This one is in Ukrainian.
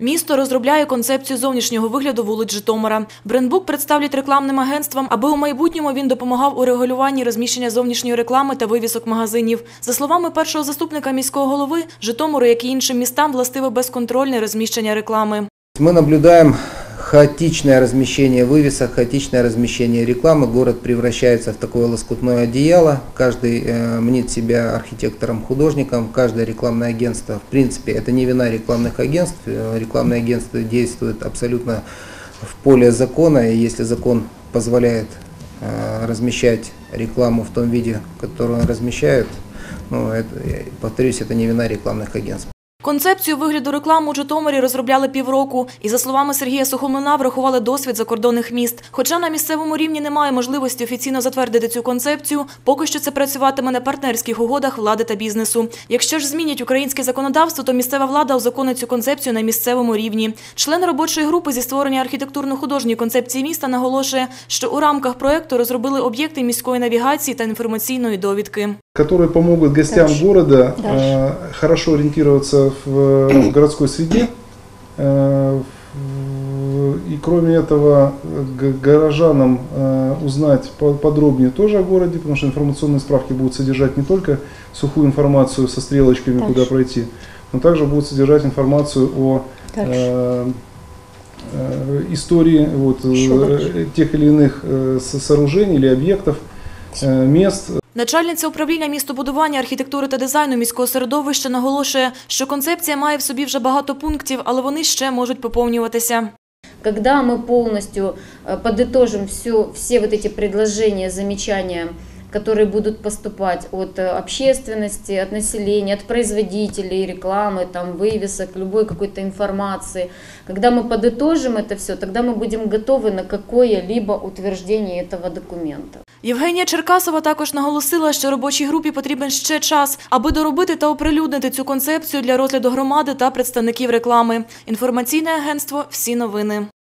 Місто розробляє концепцію зовнішнього вигляду вулиць Житомира. Брендбук представлять рекламним агентствам, аби у майбутньому він допомагав у регулюванні розміщення зовнішньої реклами та вивісок магазинів. За словами першого заступника міського голови, Житомиру, як і іншим містам, властиве безконтрольне розміщення реклами. Ми наблюдаем хаотичное размещение вывесок, хаотичное размещение рекламы. Город превращается в такое лоскутное одеяло. Каждый э, мнит себя архитектором-художником, каждое рекламное агентство, в принципе, это не вина рекламных агентств. Э, Рекламные агентства действуют абсолютно в поле закона, и если закон позволяет э, размещать рекламу в том виде, которую размещают, ну, это, повторюсь, это не вина рекламных агентств. Концепцію вигляду реклами у Житомирі розробляли півроку, і за словами Сергія Сухомлина, врахували досвід закордонних міст. Хоча на місцевому рівні немає можливості офіційно затвердити цю концепцію, поки що це працюватиме на партнерських угодах влади та бізнесу. Якщо ж змінять українське законодавство, то місцева влада узаконить цю концепцію на місцевому рівні. Член робочої групи зі створення архітектурно-художньої концепції міста наголошує, що у рамках проекту розробили об'єкти міської навігації та інформаційної довідки. которые помогут гостям города э, хорошо ориентироваться в, в городской среде. Э, и кроме этого, горожанам э, узнать по- подробнее тоже о городе, потому что информационные справки будут содержать не только сухую информацию со стрелочками, куда Дальше. пройти, но также будут содержать информацию о э, э, истории вот, э, тех или иных э, со- сооружений или объектов, э, мест, Начальниця управління містобудування, архітектури та дизайну міського середовища наголошує, що концепція має в собі вже багато пунктів, але вони ще можуть поповнюватися. Когда мы полностью э, подытожим все, все вот эти предложения, замечания, которые будут поступать от э, общественности, от населения, от производителей рекламы, там, вывесок, любой какой-то информации, когда мы подытожим это все, тогда мы будем готовы на какое-либо утверждение этого документа. Євгенія Черкасова також наголосила, що робочій групі потрібен ще час, аби доробити та оприлюднити цю концепцію для розгляду громади та представників реклами. Інформаційне агентство Всі новини.